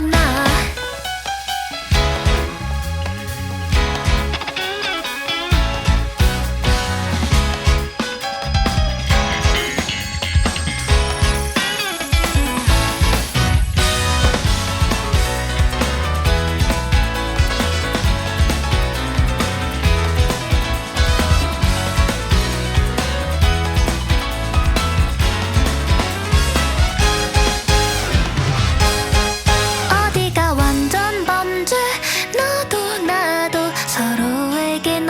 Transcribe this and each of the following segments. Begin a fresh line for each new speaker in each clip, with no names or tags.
那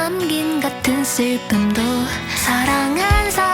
남긴 같은 슬픔도 사랑한 사람